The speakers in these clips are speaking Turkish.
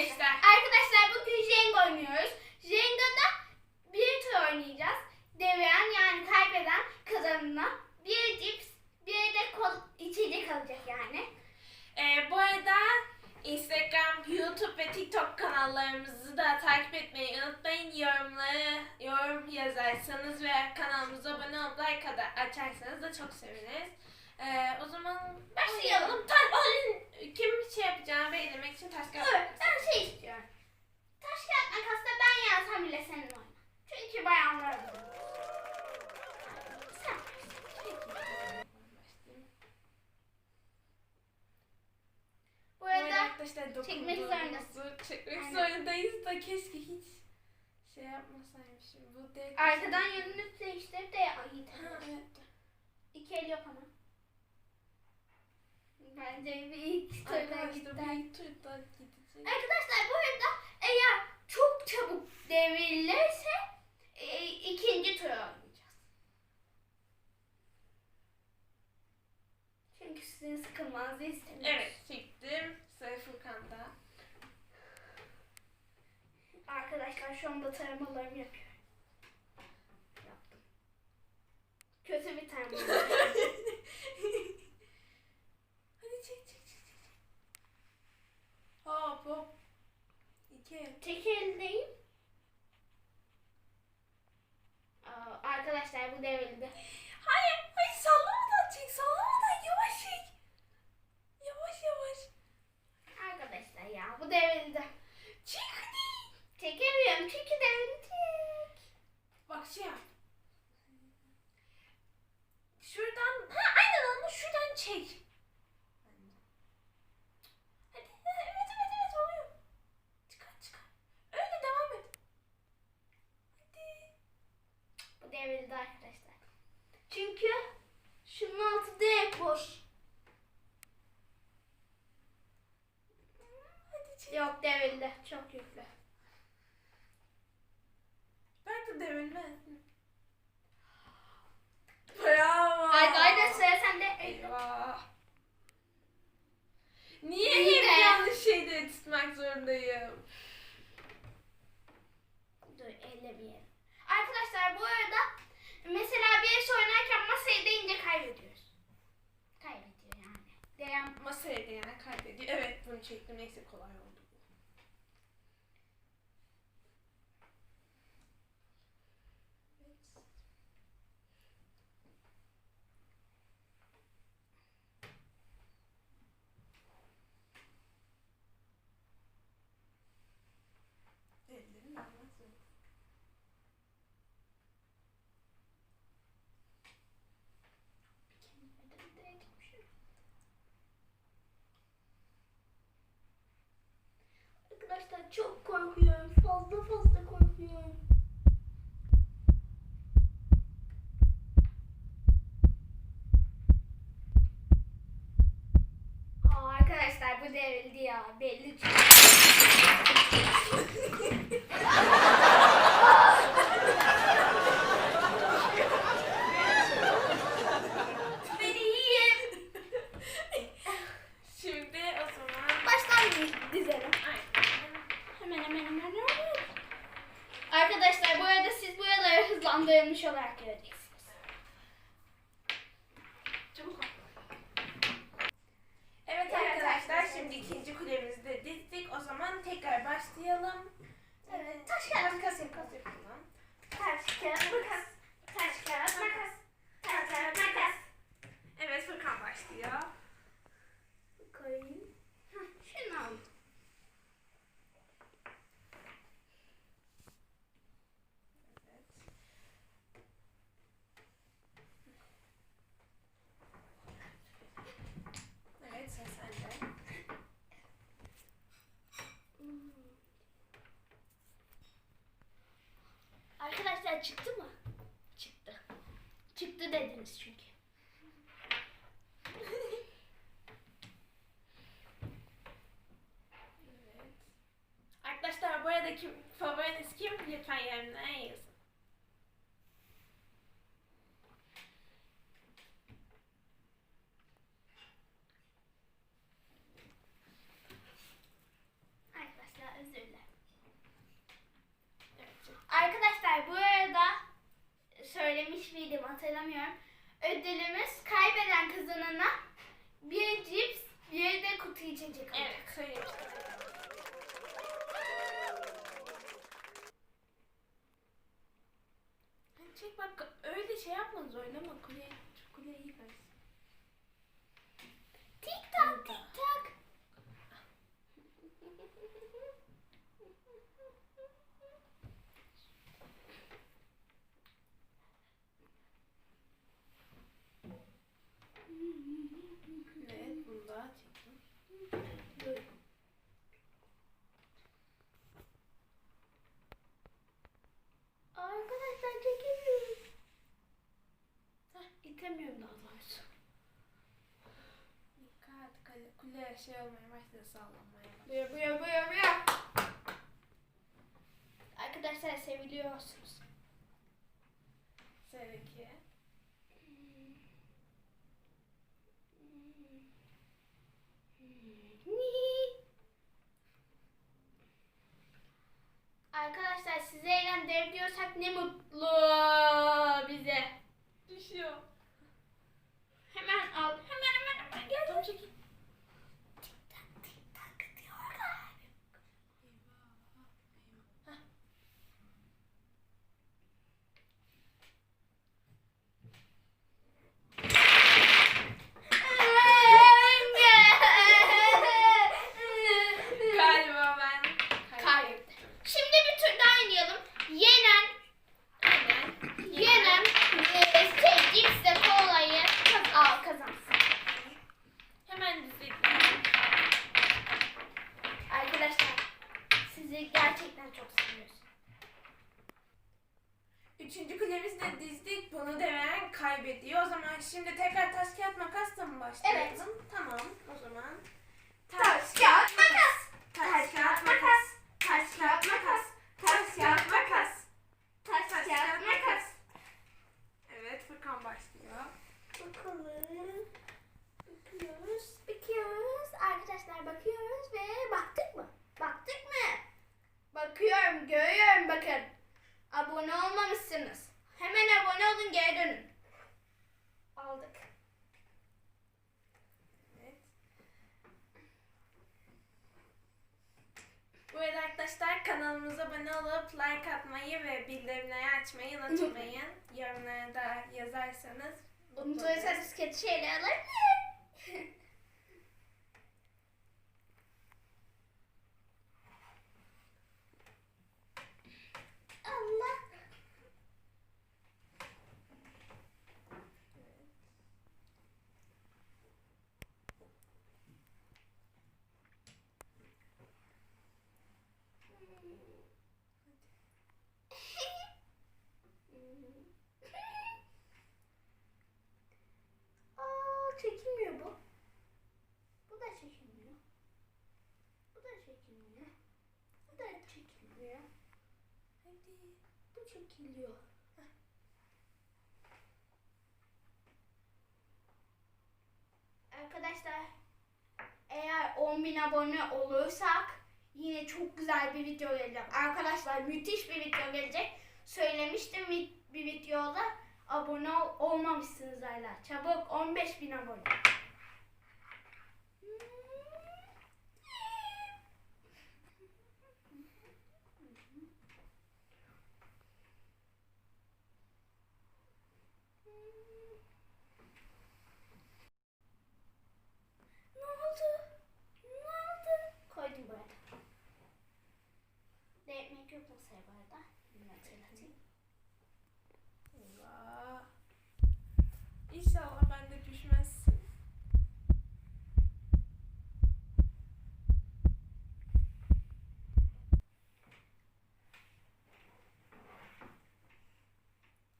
arkadaşlar. Arkadaşlar bugün Jenga oynuyoruz. Jenga'da bir tur oynayacağız. Deviren yani kaybeden kazanına bir cips bir de kol içecek alacak yani. Ee, bu arada Instagram, YouTube ve TikTok kanallarımızı da takip etmeyi unutmayın. Yorumları, yorum yazarsanız ve kanalımıza abone olup like açarsanız da çok seviniriz. Ee, o zaman başlayalım. Ta- oyun- kim şey yapacağını belirlemek için taş kağıt Evet, makas. ben şey istiyorum. Taş kağıt makasla ben yansam bile senin oyna. Çünkü bayanlar. Sen Başlayayım. Bu Bu arada arada arkadaşlar çekmek dokunduğumuzu çekmek Aynen. zorundayız da keşke hiç şey yapmasaymışım. Bu direkt arkadan yönünü değiştirip de ya- iyi Ha, tamam. evet. İki el yok ama. Bence bir ilk Arkadaşlar gitti. ilk turda gidecek. Arkadaşlar bu arada eğer çok çabuk devrilirse e, ikinci tur oynayacağız. Çünkü sizin sıkılmanızı istemiyoruz. Evet çektim. Sıra Furkan'da. Arkadaşlar şu anda taramalarımı yapıyorum. Yaptım. Kötü bir tarama. Hadi çek çek çek çek. Hop hop. İki. Tek eldeyim. Aa, arkadaşlar bu devrildi. Hayır hayır sallamadan çek sallamadan yavaş çek. Yavaş yavaş. Arkadaşlar ya bu devrildi. Çek hadi. Çekemiyorum çünkü devrilecek. Bak şey yap. Şuradan, ha aynen onu şuradan çek. Hadi, evet evet evet oluyor. Çıkar çıkar. Öyle devam et. Hadi. Bu devrildi arkadaşlar. Çünkü şunun altı direkt boş. Hadi çek. Yok devrildi. Çok yüklü. Belki devrilmez. Bravo. Haydi haydi sıra sende. Eyvah. Niye İyi hep be. yanlış şeyleri tutmak zorundayım? Dur ellemeyelim. Arkadaşlar bu arada mesela birisi oynarken masaya değince kaybediyoruz. Kaybediyor yani. Değen Masaya değene kaybediyor. Evet bunu çektim. Neyse kolay oldu. Evet. Ellerim yanmaz mı? Arkadaşlar çok korkuyorum. Fazla fazla korkuyorum. Aa, arkadaşlar bu devrildi ya. Belli çünkü. Beni yiyeyim. Şimdi o zaman Baştan dizelim. Aynen. Hemen hemen hemen hemen. Arkadaşlar bu arada siz hızlandırılmış olarak göreceksiniz. Çabuk ol. Evet Evet arkadaşlar arkadaşlar. şimdi ikinci kulemizi de dizdik. O zaman tekrar başlayalım. Evet, taş kağıt makas Makas yapalım. Taş kağıt makas. Taş kağıt makas. Taş kağıt makas. Evet Furkan başlıyor. Koyayım. Hah, şunu aldım. Evet. Evet sıra sende. Arkadaşlar çıktı mı? Çıktı. Çıktı dediniz çünkü. Evet. Arkadaşlar bu arada kim, favoriniz kim? Lütfen yorumlara yazın. Arkadaşlar hatırlamıyorum. Ödülümüz kaybeden kazanana bir cips, bir de kutu içecek alacak. Evet söylemiştim. Hani Çek bak öyle şey yapma zorlama kule kule iyi versin. Tik tak tik tak. Evet bunu daha çektim. Arkadaşlar çekemiyorum. Heh, itemiyorum daha doğrusu. Dikkat kule, kule şey olmaya başladı sallanmaya. Buyur buyur buyur buyur. Arkadaşlar seviliyorsunuz. Sıradaki. Arkadaşlar sizi eğlendirebiliyorsak ne mutlu bize. Düşüyor. Hemen al. Hemen hemen hemen gel. Tam çekil. Tik tak tik tak diyorlar. Galiba ben Kaybetti. Şimdi bir tur daha oynayalım. Yenen, Aynen. yenen e, şey, cipsle kolayı kaz- al kazansın. Hemen dizdik. Arkadaşlar sizi gerçekten çok seviyoruz. Üçüncü kulemizi de dizdik. Bunu deneyen kaybediyor. O zaman şimdi tekrar taş kağıt makasla mı başlayalım? Evet. Tamam. O zaman Taş, kağıt, makas. Taş kağıt makas. Taş kağıt makas. Taş kağıt makas. Taş, Taş kağıt makas. Evet Furkan başlıyor. Bakalım. Bakıyoruz, bakıyoruz. Arkadaşlar bakıyoruz ve baktık mı? Baktık mı? Bakıyorum, görüyorum bakın. Abone olmamışsınız. Hemen abone olun, geri dönün. Aldık. Evet. Bu arada arkadaşlar kanalımıza abone olup like atmayı ve bildirimleri açmayı unutmayın. Yorumlara da yazarsanız. Unutursanız kötü şeyler alır mı? Ama çekiliyor. Arkadaşlar eğer 10.000 abone olursak yine çok güzel bir video gelecek. Arkadaşlar müthiş bir video gelecek. Söylemiştim bir, videoda abone ol- olmamışsınız hala. Çabuk 15.000 abone. Ne oldu? Ne oldu? Koydum bu arada. Değmek yok masaya bu arada. Bunu hatırlatayım. Eyvah. İnşallah ben de düşmezsin.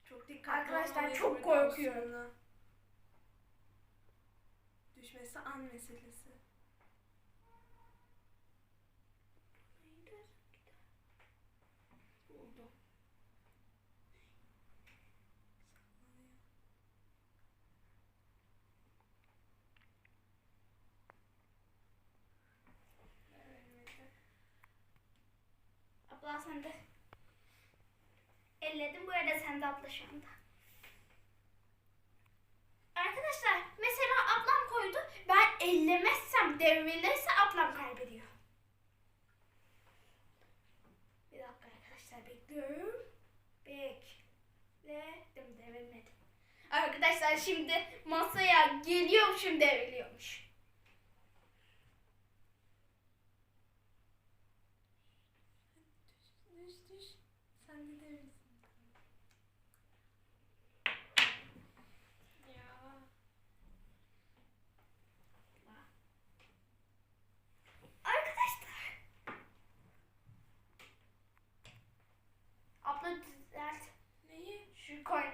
Çok dikkatli Arkadaşlar, çok korkuyorum. sende. Elledim. Bu arada sende abla şu anda. Arkadaşlar mesela ablam koydu. Ben ellemezsem devrilirse ablam kaybediyor. Bir dakika arkadaşlar bekliyorum. Bekledim devrilmedi. Arkadaşlar şimdi masaya geliyor şimdi devriliyormuş.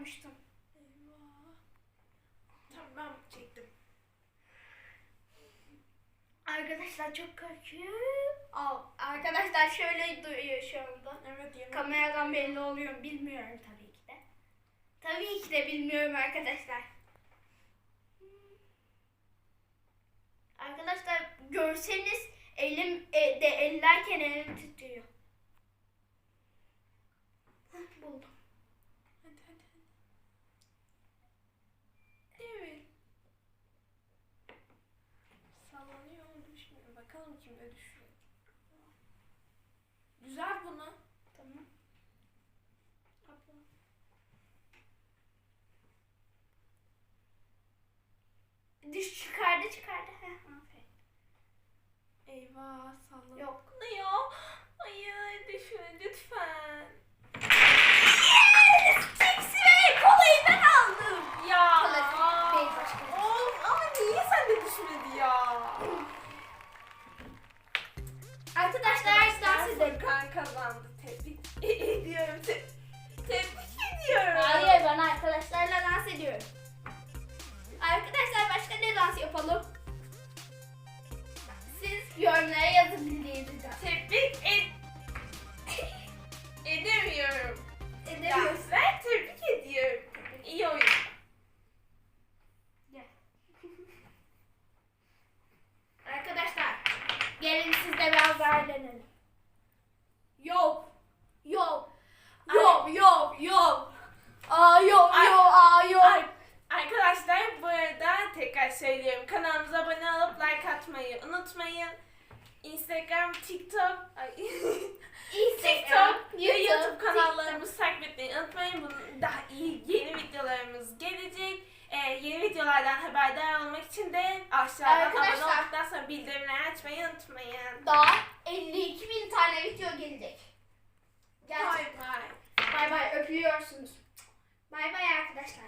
Koymuştum. Eyvah. Tamam ben çektim. Arkadaşlar çok korkuyorum. Al. Arkadaşlar şöyle duyuyor şu anda. Evet yemek. Kameradan belli oluyor bilmiyorum tabii ki de. Tabii ki de bilmiyorum arkadaşlar. Arkadaşlar görseniz elim e, de ellerken elim titriyor. Buldum. Güzel bunu. Tamam. Abla. Düş çıkardı çıkardı. Eyvah unutmayın. Instagram, TikTok, ay, TikTok ve YouTube kanallarımızı takip etmeyi unutmayın. Bunun daha iyi yeni videolarımız gelecek. Ee, yeni videolardan haberdar olmak için de aşağıdan abone Arkadaşlar- olduktan sonra bildirimleri açmayı unutmayın. Daha 52 bin tane video gelecek. Gerçekten. Bye bye. Bay bay öpüyorsunuz. Bay bay arkadaşlar.